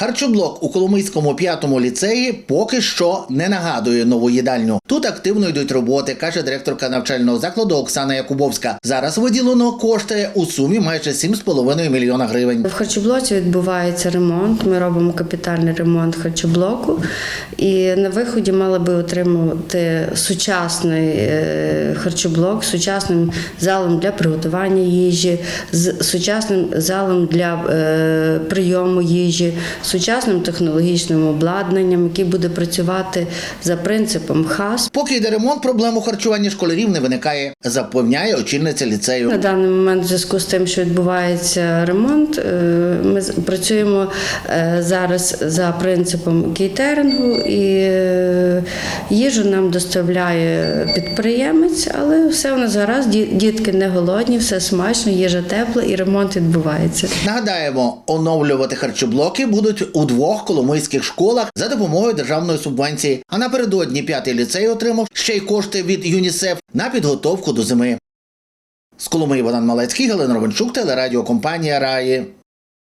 Харчоблок у Коломийському п'ятому ліцеї поки що не нагадує нову їдальню. Тут активно йдуть роботи, каже директорка навчального закладу Оксана Якубовська. Зараз виділено кошти у сумі майже 7,5 мільйона гривень. В харчоблоці відбувається ремонт. Ми робимо капітальний ремонт харчоблоку, і на виході мали би отримувати сучасний е, харчоблок з сучасним залом для приготування їжі, з сучасним залом для е, прийому їжі, сучасним технологічним обладнанням, який буде працювати за принципом ХАС. Поки йде ремонт, проблему харчування школярів не виникає, запевняє очільниця ліцею. На даний момент, в зв'язку з тим, що відбувається ремонт, е, ми працюємо е, зараз за принципом кейтерингу, і їжу нам доставляє підприємець, але все у нас гаразд, дітки не голодні, все смачно, їжа тепла і ремонт відбувається. Нагадаємо, оновлювати харчоблоки будуть у двох коломийських школах за допомогою державної субвенції. А напередодні п'ятий ліцей отримав ще й кошти від ЮНІСЕФ на підготовку до зими. З Коломиї Богдан Малецький, Галина Ровенчук, телерадіокомпанія Раї.